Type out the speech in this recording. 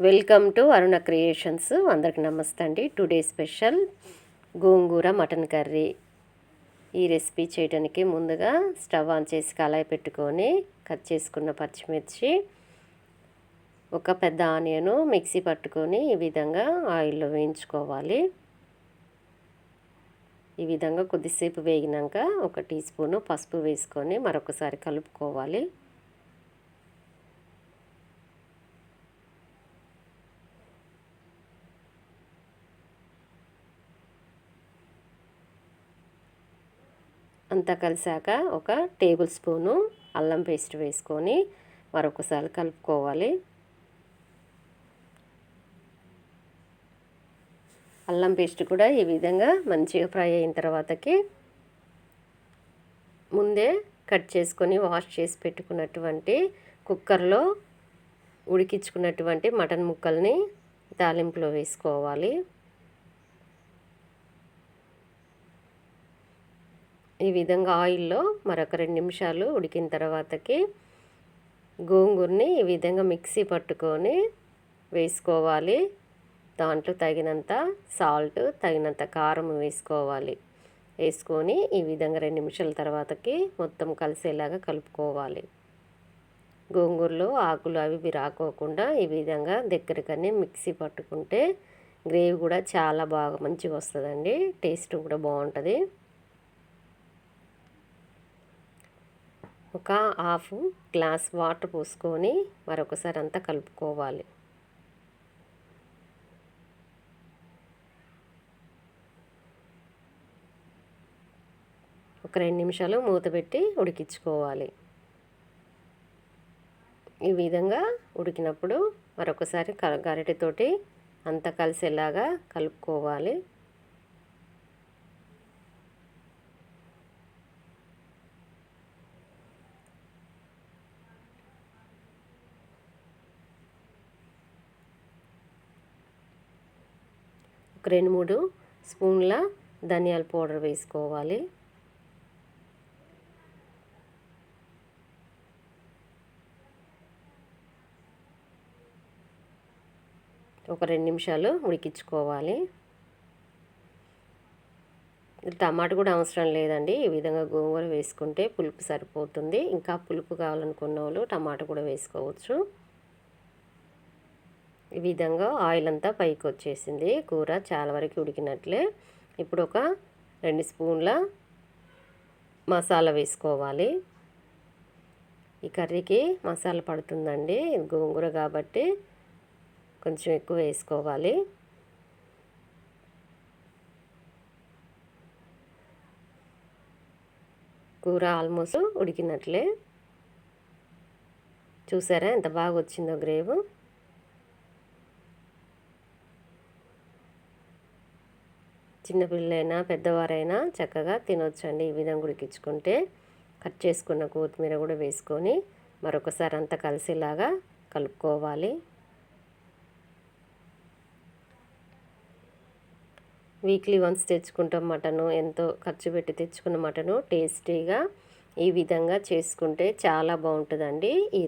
Welcome to Aruna creations. అందరికి నమస్తే అండి. Today special gongura mutton curry. ఈ రెసిపీ చేయడానికి ముందుగా స్టవ్ ఆన్ చేసి కళాయి పెట్టుకొని కట్ చేసుకున్న పచ్చిమిర్చి ఒక పెద్ద ఆనియను మిక్సీ పట్టుకొని ఈ విధంగా ఆయిల్లో వేయించుకోవాలి. ఈ విధంగా కొద్దిసేపు వేగినాక ఒక టీ స్పూను పసుపు వేసుకొని మరొకసారి కలుపుకోవాలి. అంతా కలిసాక ఒక టేబుల్ స్పూను అల్లం పేస్ట్ వేసుకొని మరొకసారి కలుపుకోవాలి. అల్లం పేస్ట్ కూడా ఈ విధంగా మంచిగా ఫ్రై అయిన తర్వాతకి ముందే కట్ చేసుకొని వాష్ చేసి పెట్టుకున్నటువంటి కుక్కర్లో ఉడికించుకున్నటువంటి మటన్ ముక్కల్ని తాలింపులో వేసుకోవాలి. ఈ విధంగా ఆయిల్లో మరొక రెండు నిమిషాలు ఉడికిన తర్వాతకి గోంగూరని ఈ విధంగా మిక్సీ పట్టుకొని వేసుకోవాలి. దాంట్లో తగినంత సాల్ట్ తగినంత కారం వేసుకోవాలి. వేసుకొని ఈ విధంగా రెండు నిమిషాల తర్వాతకి మొత్తం కలిసేలాగా కలుపుకోవాలి. గోంగూరలో ఆకులు అవి రాకోకుండా ఈ విధంగా దగ్గరకనే మిక్సీ పట్టుకుంటే గ్రేవీ కూడా చాలా బాగా మంచిగా వస్తుందండి. టేస్ట్ కూడా బాగుంటుంది. ఒక హాఫ్ గ్లాస్ వాటర్ పోసుకొని మరొకసారి అంతా కలుపుకోవాలి. ఒక రెండు నిమిషాలు మూత పెట్టి ఉడికించుకోవాలి. ఈ విధంగా ఉడికినప్పుడు మరొకసారి గరిటెతోటి అంతా కలిసేలాగా కలుపుకోవాలి. ఒక రెండు మూడు స్పూన్ల ధనియాల పౌడర్ వేసుకోవాలి. ఒక రెండు నిమిషాలు ఉడికించుకోవాలి. టమాటా కూడా అవసరం లేదండి. ఈ విధంగా గోంగూర వేసుకుంటే పులుపు సరిపోతుంది. ఇంకా పులుపు కావాలనుకున్న వాళ్ళు టమాటా కూడా వేసుకోవచ్చు. ఈ విధంగా ఆయిల్ అంతా పైకి వచ్చేసింది కూర చాలా వరకు ఉడికినట్లే. ఇప్పుడు ఒక రెండు స్పూన్ల మసాలా వేసుకోవాలి. ఈ కర్రీకి మసాలా పడుతుందండి. గోంగూర కాబట్టి కొంచెం ఎక్కువ వేసుకోవాలి. కూర ఆల్మోస్ట్ ఉడికినట్లే. చూసారా? ఎంత బాగా వచ్చిందో గ్రేవ్. చిన్నపిల్లలైనా పెద్దవారైనా చక్కగా తినొచ్చండి. ఈ విధంగా ఉడికించుకుంటే కట్ చేసుకున్న కొత్తిమీర కూడా వేసుకొని మరొకసారి అంతా కలిసేలాగా కలుపుకోవాలి. వీక్లీ వన్స్ తెచ్చుకుంటాం మటను. ఎంతో ఖర్చు పెట్టి తెచ్చుకున్న మటను టేస్టీగా ఈ విధంగా చేసుకుంటే చాలా బాగుంటుందండి. ఈ